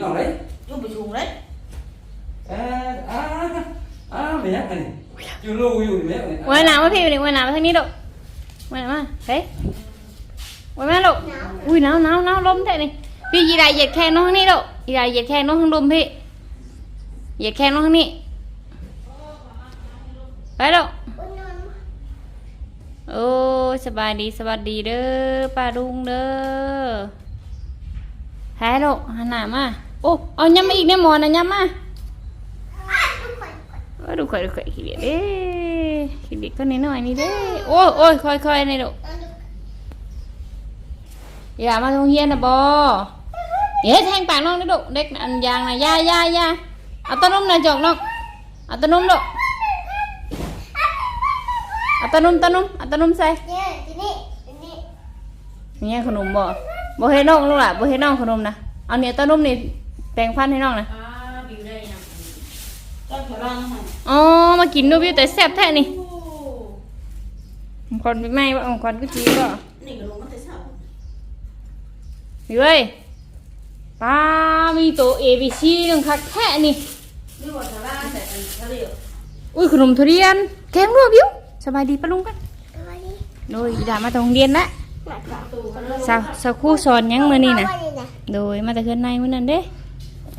Nào đấy. Dùng bị chuồng đấy À, à, à, mẹ nhắc này. Chưa lưu อยู่นี่แม่เนี่ยวันหนาวมาพี่ไปดิวันหนาวมาทางนี้ลูกวันหนาวมาเฮ้ยวันมาลูกอุ้ยหนาวหนาวหนาวลมแท้นี่พี่ยีราเหยียดแข้งน้องทางนี้ลูกยีราเหยียดแข้งน้องทางลมพี่เหยียดแข้งน้องทางนี้ไปลูกโอ้สบายดีสวัสดีเด้อป้าลุงเด้อแพ้ลูกหันหน้ามา โอ้เอาย้ำมาอีกเนี่ยหมอนะย้ำมาว่าดูข่อยดูข่อยขี้เดียดเด้ขี้เดียดก็นิดหน่อยนี่เด้โอ้ยโอ้ยค่อยค่อยนี่ลูกอย่ามาโรงเรียนนะบอเดี๋ยวแทงปากน้องนี่ลูกเด็กน่ะอันยางนะอยาอยาอยาเอาตะนุ่มนะจอกน้องเอาตะนุ่มลูกเอาตะนุ่มตะนุ่มเอาตะนุ่มใส่เนี่ยทีนี้ทีนี้เนี่ยขนมบ่บ่ให้น้องลูกล่ะบ่ให้น้องขนมนะเอาเนี่ยตะนุ่มนี่ แปรงฟันให้น้องนะ À, biểu đây nè Cho thở răng hả อ๋อ มากินดูวิวแต่แซ่บแท้นี่ของคนไม่ไหม้ว่าของคนก็จีบ่ Này cái lỗ nó thấy sao นี่เว้ยป้ามีตัว A B C หนึ่งคักแท้นี่ Nhưng mà thở ra sẽ thở liệu อุ้ยขนมทุเรียนแกงรวบอยู่สบายดีปะลุงกันตัวนี้โดยอีดามาตรงเรียนละหนักกว่า Tù con lông สาวสาวครู่สอนหยังมื้อนี้น่ะตัวนี้นะโดยมาแต่เคือนในมื้อนั้นเด้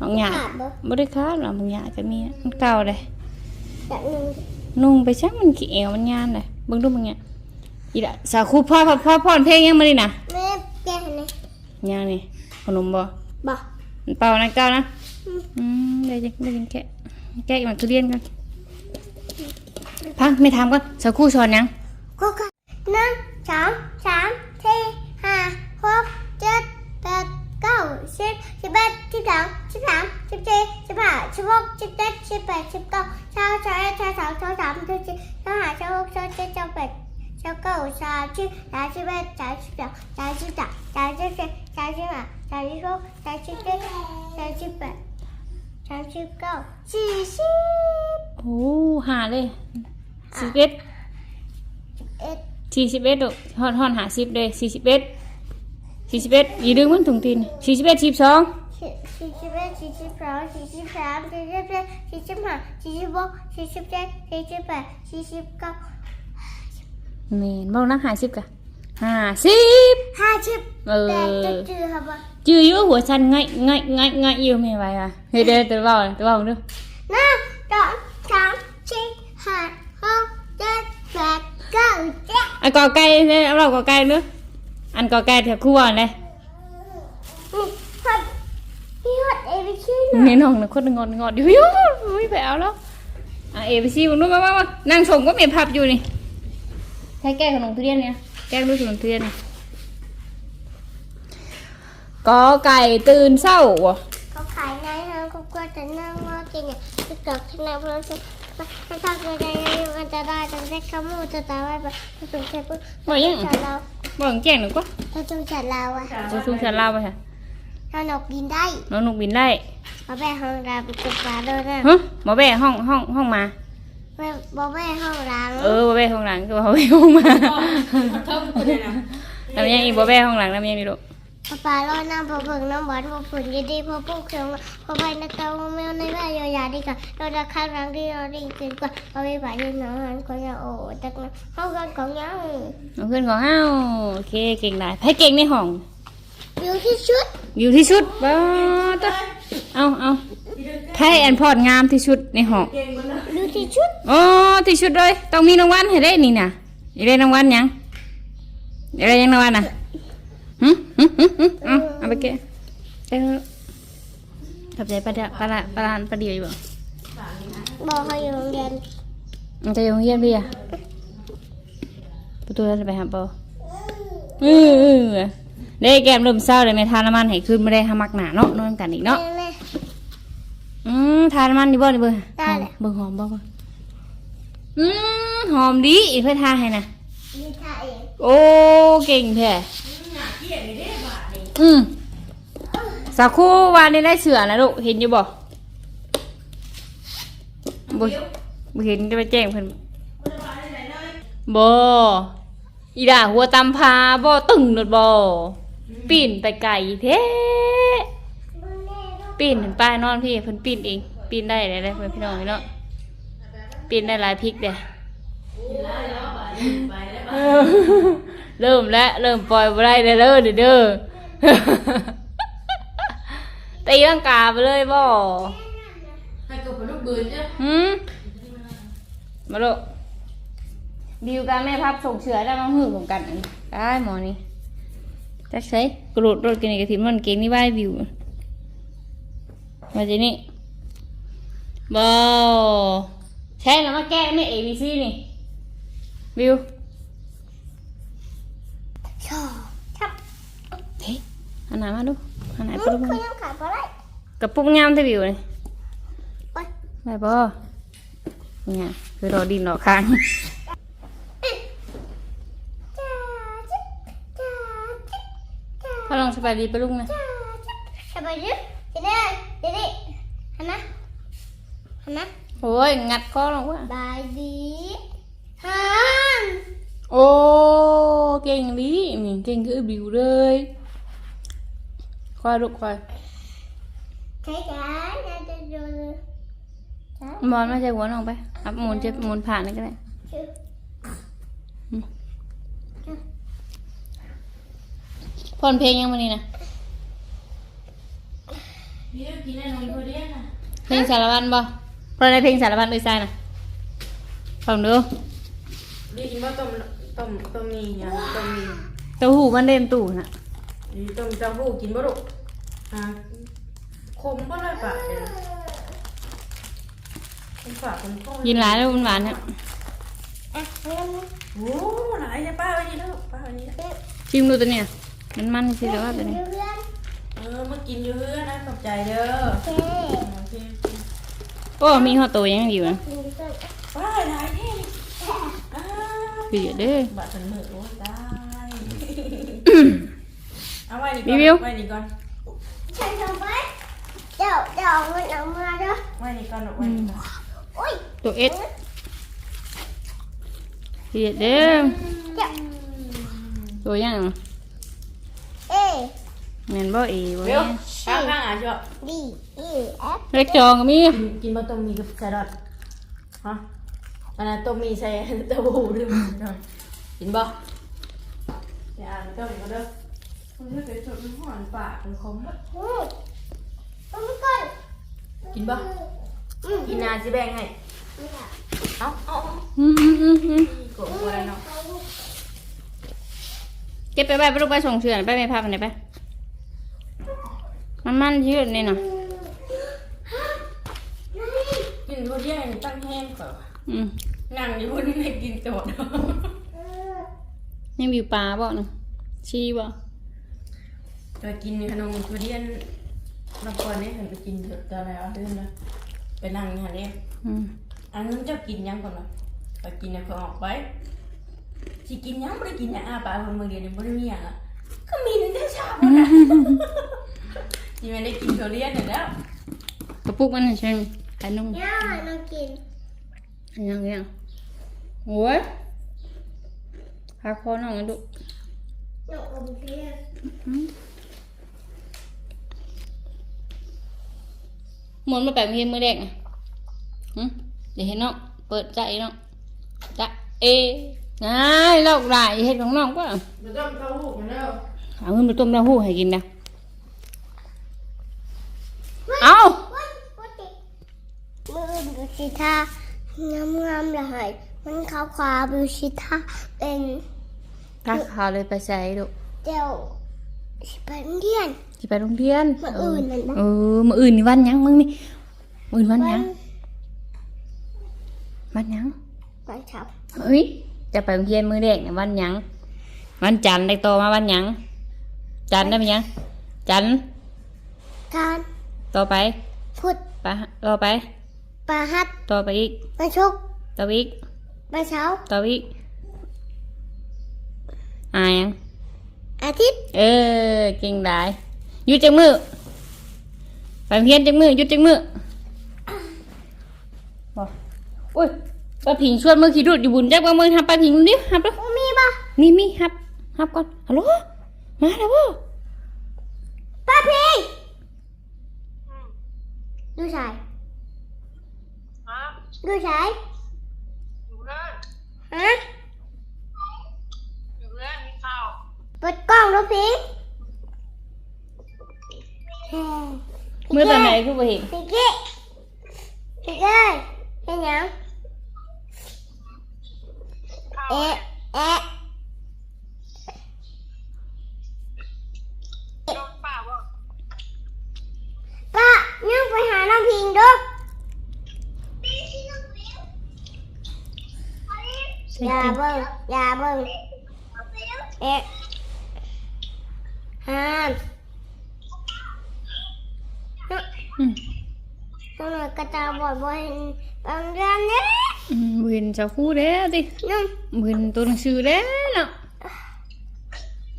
บางหยาขาดบ่บ่ได้ค้าหรอกบางหยาก็มีมันเก่าเลยแบบหนึงนุ่งไปชักมันขี้เอวมันยานเลยเบิ่งดูบางหยาอีดาสาวครู่พ่อพ่อพ่อพ่อเพลงยังมื้อนี้น่ะแม่แก้ให้ไหนยังนี่ขนมบ่บ่มันเป่านะเก้านะอืมได้ยังได้ยังแกะแกะมันทุเรียนกันพังไม่ทำก่อนสักครู่สอนยังก็ก็หนึ่งสองสามสี่ห้าหกเจ็ดแปดเก้าสิบสิบเอ็ดสิบสอง สิบสามสิบสี่สิบห้าสิบหกสิบเจ็ดสิบแปดสิบเก้าสามสิบเอ็ดสามสองสามสามสิบสี่ สามห้าสามหกสามเจ็ดสามแปดสามเก้าสามสิบสามสิบเอ็ดสามสิบสองสามสิบสามสามสิบสี่สามสิบห้าสามสิบหกสามสิบเจ็ดสามสิบแปดสามสิบเก้าสี่สิบ โอ้หาเลยสิบเอ็ด เอ็ด สี่สิบเอ็ดดอกฮอนฮอนหาสิบเลยสี่สิบเอ็ดสี่สิบเอ็ดอย่าดึงมันถุงตีนสี่สิบเอ็ดสี่สิบสอง สี่สี่สิบเอ็ดสี่สิบสองสี่สิบสามสี่สิบสี่สี่สิบห้าสี่สิบหกสี่สิบเจ็ดสี่สิบแปดสี่สิบเก้า เมนบ้านักหาสิบกะห้าสิบ ห้าสิบ เอ แต่จะ อ จือครับว่า จืออยู่หัวชันง่ายง่ายง่ายง่ายอยู่ไม่ไหวอ่ะเฮ้ยเดี๋ยวตัวเบาเลยตัวเบาดู หนึ่งสองสามสี่ห้าหกเจ็ดแปดเก้าเจ็ด อันกอไก่เนี่ยเอาเรากอไก่เนื้ออันกอไก่แถวคู่อ่ะเลย วิชีนี่น้องนะคนงอนงอนอยู่อยู่ไม่ไปเอาแล้วอะเอไปซีมึงดูมามามานั่งชมก็มีพับอยู่นี่ใช้แก้ขนมทุเรียนเนี่ยแก้ดูขนมทุเรียนนี่กอไก่ตื่นเศร้าว่ะเขาขายในห้างเขาก็จะนั่งมอกินเนี่ยจะตกที่นั่งเพราะจะถ้าทำอะไรมันจะได้แต่ได้ขโมยจะตายไปถ้าสงสัยปุ๊บบ่ยังฉันเราบ่งแจ้งหนูก็ถ้าสงสัยเราอะจะชุ่มฉันเล่าไปค่ะ ถ้านกกินได้น้องหนุกบินได้มาแม่ห้องรางตุ๊กตาด้วยนะฮะหมอแบ่ห้องห้องห้องมา แม่บอกแม่ห้องรางเออหมอแบ่ห้องหลังก็บอกแบ่ห้องมา Thơm cái này nè แล้วมันยังอีกหมอแบ่ห้องหลังแล้วมันยังมีลูกป้าป้าลอยน้ำพอเบิ่งน้ำบอลพอผุนยีดีพอปุ๊กเขียวพอไปนักเต้าแมวในแม่ยอยาดีกว่าเราจะข้างรังที่เราดีเกินกว่าพอไปบ่ายยังน้องหันคนจะโอ้ตักนะห้องกันของยัง เอาเพื่อนของเฮาโอเคเก่งได้ไผเก่งในห้อง อยู่ที่ชุดอยู่ที่สุดบ้าตะเอาเอาใครแอนพอร์ตงามที่สุดในห้องอยู่ที่ชุดอ๋อที่สุดเลยต้องมีรางวัลให้ได้นี่น่ะอยากได้รางวัลหยังอยากได้หยังรางวัลน่ะหึหึหึหึเอาเอาไปเกะเออขอบใจปลาดะปลาละปลาลานปลาเดียวอยู่บ่บอกเขาอยู่โรงเรียนมันจะอยู่โรงเรียนพี่อะประตูเราจะไปหาปอเออ เออได้แก้มเริ่มเศร้าเลยไม่ทานน้ำมันให้ขึ้นไม่ได้หามักหนาเนาะนอนกันอีกเนาะแม่แม่อืมทานน้ำมันดีบ่ดีเบ่ได้แหละ เบิ่งหอมบ่เบ่งอืมหอมดีอีกเพื่อทาให้นะมีท่าเองโอ้เก่งแท้อืมสักครู่วานนี้ได้เสือนะลูกเห็นอยู่บ่บ่บ่เห็นจะไปแจ้งเพิ่นบ่อีด่าหัวตำพาบ่ตึงโดดบ่ ปีนไปไกลแท้มึงแน่ลูกปีนเป็นป้ายนอนพี่เพิ่นปีนเองปีนได้เลยเลยพี่น้องเนาะปีนได้หลายพริกเด้เริ่มแล้วเริ่มปล่อยบ่ได้เด้อเด้อเด้อเด้อตีลังกาไปเลยบ่ให้กับลูกเบื่อจ้ะหืมมาลูกดิวกันแม่พับส่งเชือแล้วน้องหื้อของกันอันนี้ได้หมอนี่ จักใช้กระโดดรถกันนี่กระถิ่นมันเก่งนี่บ้ายวิว มาจีนี่บ่ใช่แล้วมาแก้ไม่ A B C นี่ วิวชอบชับเฮ้ยหันหน้ามาดูหันหน้ามึไปงดูคุมึยงยังขายปลาไหลกระปุกงามที่วิวนี่โอ๊ยได้บ่เนี่ยคือรอดินรอค้าง จ้าจิ๊บจ้าจิ๊บ จ้าถ้าลองสบายดีไปลุงนะจ้าจิ๊บสบายดีเดี๋ยวนี้เดี๋ยวนี้เห็นไหมเห็นไหมโอ้ยงัดคอลงว่ะบายดีฮันโอ้เก่งดีนี่เก่งคือบิวเลยคอยลูกคอยใช่จ้าน่าจะดูจ้าบอลมาใช้หัวน้องไปอับหมุนจะหมุนผ่านนี่ก็ได้ ชื่อ พอนเพลงยังวันนี้นะพี่กินได้นมตัวเดียวนะเพลงสารวันบ่เพราะในเพลงสารวันเลยใช่นะฟังดูดีกินว่าต้มต้มต้มมีอย่างต้มมีเต้าหู้มันเล่นตู่น่ะดีต้มเต้าหู้กินบ่ลูกอ่าคมบ่เลยปะเนี่ยคมปากคมคอกินหลายแล้วมันหวานเนี่ยอะงั้นโอ้หลายจะป้าไว้นี่แล้วป้าไว้นี่แล้วชิมดูตัวเนี้ย มันมันสิแต่ว่าตัวนี้เพื่อนเออมากินอยู่เพื่อนนะขอบใจเด้อโอเคโอเคโอ้มีหัวโตยังอยู่นะกินเพื่อนป้าหลายนี่อ้าเบียดเด้อบัตรมือโอ้ยได้เอาไว้นี่รีก่อนวิวไว้นี่ก่อนฉันทำไปเดี๋ยวเดี๋ยวเอาเงินเอามาเด้อไว้นี่ก่อนลูกไว้นี่ก่อนโอ้ยตัวเอสเบียดเด้อเดี๋ยวตัวยังเอ แม่นบ่เอ๋บ่เดี๋ยวแม่นข้างข้างอะชอบดีอีเอฟเล็กจองก็มีกินกินบะต้มมีกับแครอทฮะอันนั้นต้มมีใส่เต้าหู้ด้วยมั้ยกินบ่เดี๋ยวอ่านต้มมาเด้อมันจะเป็นสดมันหวานปากมันคมบ่อืมต้องก่อนกินบ่อืมกินนาสิแบ่งให้ไม่ได้เอาเอาเอาอืมอืมอืมอืมโกรธอะไรเนาะเก็บไปไปไปลูกไปส่งเชือนไปไม่พาไปไหนไป มันมันยืดนี่น่ะกินทุเรียนตั้งแห้งก่อนอืมนั่งอยู่บนนี้กินโจดยังมีปลาบ่น่ะชีบ่ไปกินขนมทุเรียนบางคนเนี่ยเห็นไปกินเถอะตอนไหนวะเดือนนะไปนั่งอย่างนี้อืมอันนั้นเจ้ากินยังก่อนวะไปกินเนี่ยเขาออกไปสิกินยังไม่ได้กินยังอาปากคนมือเดียวนี่ไม่ได้มีอย่างอะก็มีนได้ชาบนะ ที่ไม่ได้กินทุเรียนเนี่ยแล้วกระปุกมันใช่ไหมขนมย่าน้องกินยังยังโอ้ยพาคอน้องมาดูน้องอมเพียหมุนมาแบบเฮียนมือแดงอะหืมเดี๋ยวเห็นน้องเปิดใจน้องจะเอง่ายเล่าหลายเห็ดของน้องป่ะเดี๋ยวต้องเต้าหู้กันแล้วเอาเงินไปต้มเต้าหู้ให้กินนะ เอาวันวันติมือดูสิท่างามงามๆเลยมันขาวขาวๆดูสิท่าเป็นถ้าเขาเลยไปใส่ดูเดี๋ยวสิไปโรงเรียนจะไปโรงเรียนมื้ออื่นนั่นนะเออมื่ออื่นนี่วันหยังมึงนี่มื้ออื่นวันหยังวันหยังวันเช้าร์เฮ้ยจะไปโรงเรียนมือแรกเนี่ยวันหยังวันจันทร์ได้โตมาวันหยังจันทร์ได้ไหมยังจันทร์การ ต่อไปพุธปะต่อไปปลาฮัดต่อไปอีกปลาชุกต่อไปอีกปลาเช้าร์ต่อไปอีกอ่ายังอาทิตย์ เออเก่งได้หยุดจังมือไปโรงเรียนจังมือหยุดจังมือบอกอุ้ยป้าผิงชวนมือขี่ดูดอยู่บุญจักว่ามือทำป้าผิงดิฮับแล้วมีป่ะมีมีฮับฮับก่อนฮัลโหลมาแล้วบ่ ป้าพี ดูชายฮะดูชายอยู่เรื่องฮะอยู่เรื่องมีข้าวเปิดกล้องดูพิงเฮ้ยมือตอนไหนคือบ่เห็นพี่กี้พี่เอ้ยเห็นยังข้าวเอ๊ะเอ๊ะ โดนป่าบ่ ป้ายังไปหาน้องพิงดูอย่าเบิ่งอย่าเบิ่งเอ๊ะห้าม อืม น้องหน่อยกระตา บอดบ่เห็นบางเดือนเนี่ยอืมบ่เห็นเจ้าคู่แล้วติน้องบ่เห็นตัวหนังสือแล้วเนาะ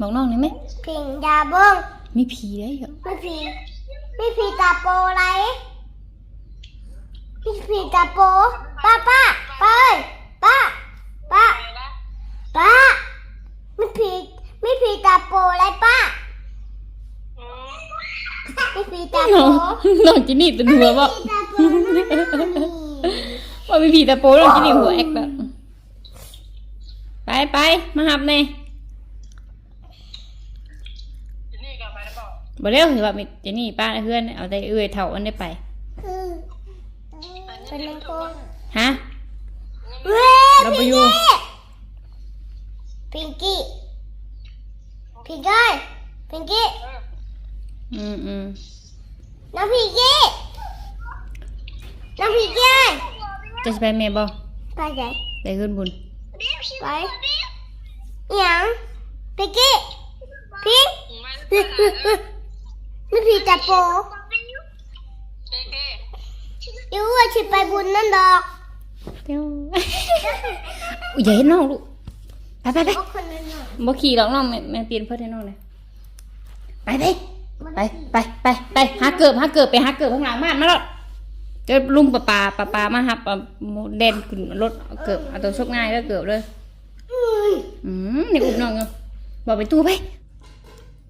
บอกน้องได้ไหมพิงอย่าเบิ่งมีผีได้เหรอไม่ผีไม่ผีตาโปอะไรไม่ผีตาโปป้าป้าป้าเอ้ยป้าป้าไปนะป้าไม่ผีไม่ผีตาโปอะไรป้าอืมไม่ผีตาโปน้องน้องจินนี่เป็นหัวบ่ผีตาโปนั่นนี่ ว่ามีผีตาโปน้องจินนี่หัวแอกแบบไปไปมาหับแน่ที่นี่กลับไปแล้วบอกบ่เร็วถือว่ามีจินนี่ป้าเพื่อนเอาแต่เอื้อยเท่าอันได้ไปคือเป็นน้องโกฮะเว้ยเราไปอยู่พิงกี้พิงกี้พิงกี้เอออืมอืมน้องพิงกี้น้องพิงกี้ จะสิไปแม่บ่ไปไหนไปขึ้นบุญไปหยังพิงกี้พิงไม่ฮึได้ฮึฮึไม่ผีตาโปเจ๊เจ๊ยูว่าชิไปบุญนั่นดอกเดี๋ยวอุ๊ยอย่าเห็นน้องลูกไปไปไปเอาคนนั้นน่ะบ่ขี่หรอกน้องแม่แม่เปลี่ยนเพื่อนให้น้องเลยไปไปไปไปไปไปหาเกิบหาเกิบไปหาเกิบข้างหลังบ้านมาแล้วเจอลุงปะปาปะปามาหับอะหมูเด่นขึ้นรถเอาเกิบเอาตัวชกง่ายแล้วเกิบเลยอุ้ยอืมนี่อุ้มน้องอยู่บอกไปตู้ไป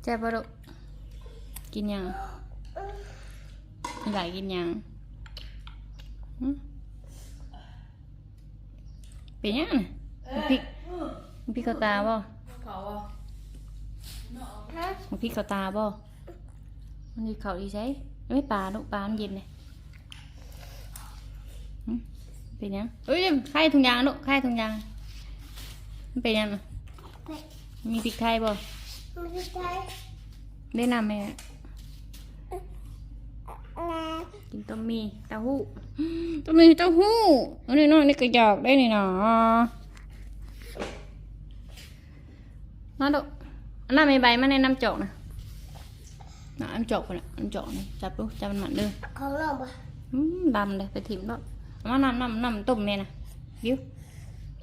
แจ๊บบ่ลูกกินยังหลายกินยังหึเป็นยังน่ะมันพริกมันพริกเข้าตาบ่เขาอะฮะมันพริกเข้าตาบ่มันดีเขาดีใช่ไม่ปลาลูกปลามันเย็นเลยหึ เป็นยังเอ้ยไข่ถุงยางลูกไข่ถุงยางมันเป็นยังน่ะมีพริกไทยบ่ไม่ใช่ได้นำไหมอะไรกินต้มมีเต้าหู้ต้มมีเต้าหู้อันนี้น้องนี่ก็อยากได้นี่นะมาดูอันนั้นมีใบมาในน้ำจอกนะน้ำจอกคนน่ะน้ำจอกนี่จับดูจับมันหมันเด้อของเราปะอืมดำเลยไปถิ่มด้วยเอา มาน้ำน้ำน้ำต้มเนี่ยนะบิ้ว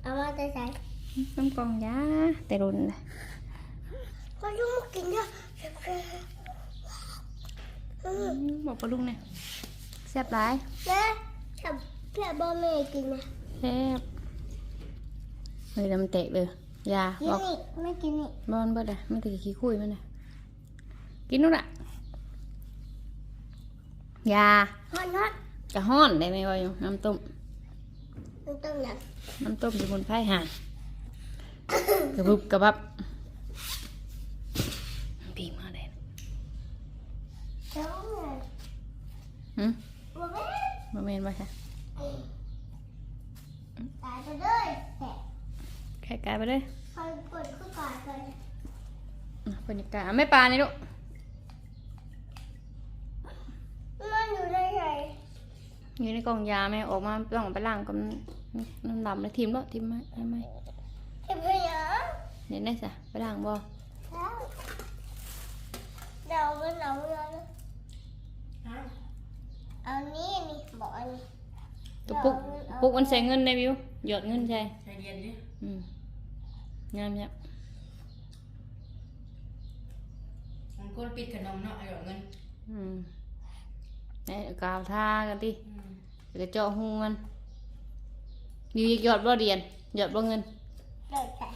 เอามาจะใส่น้ำกองยาแต่รุนเลยก็ยุ่งมากินนะอืมอืมบอกปลาลุงเนี่ยแซ่บหลายแม่ฉันเพื่อบอแม่กินนะแซ่บเลยดำเตะเลยยากินบอกนี่ไม่กินนี่บอลเบิดอะมันก็จะขี้คุยมันอะกินนู่นอะยาฮอนฮอน กระห้อนได้ไหมวะอยู่น้ำต้มมันต้องอย่างน้ำต้มสมุนไพรห่างกระบุบกระบับปีมาเลยเจ้าไงหืมบอแม่มาเมนมาค่ะตายไปเลยแต่แค่กายไปเลยใครกดเข้าตายไปอะบรรยากาศอะไม่ปลานี่ลูก มันอยู่ได้ไง อยู่ในกล่องยาไหมออกมาต้องเอาไปล้างกับน้ำดำแล้วทิมแล้วทิมไหมได้ไหมเก็บไปยังเดี๋ยวนี่สิไปล้างบ่เดี๋ยวมันเอาเลยเอานี้นี่บอกอันนี้ตัวปุ๊กปุ๊กมันใส่เงินได้บิวหยอดเงินใช่ใจเย็นดิอืมงามเนี่ยมันคนปิดขนมเนาะเอาเงินอืม ไอ้กาวทากันดิอืมเดี๋ยวเจาะหูมันอยู่หยอดบ่เดียนหยอดบ่เงิน เดินใส่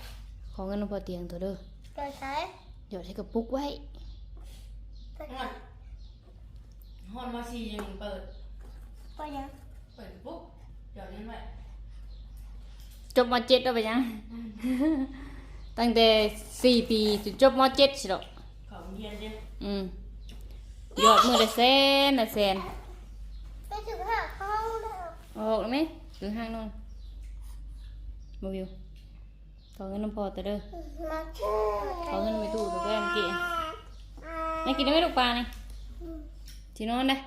ขอเงินเอาพอเตียงตัวเด้อเดินใส่หยอดให้กับปุ๊กไว้ฮอนฮอนมาซียังเปิด ไปยังเปิดปุ๊บเดี๋ยวนี้ไว้จบมเจ็ดแล้วไปยัง ตั้งแต่สี่ปีจนจบมเจ็ดสิหรอกขอเรียนเดียวอืม ยอดมือละแสนละแสนไปถึงหาเขาแล้วออกแล้วไหมถึงห้างนอนบวิวขอเงินน้ำพอแต่เด้อมาขอเงินไปตู้ตัวแก้มเก๋ไม่กินได้ไหมลูกปลานี่ที่นอนได้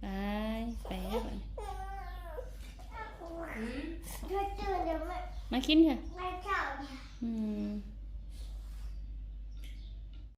ไปไปแล้วไปเธอเจอเดี๋ยวแม่มากินเถอะ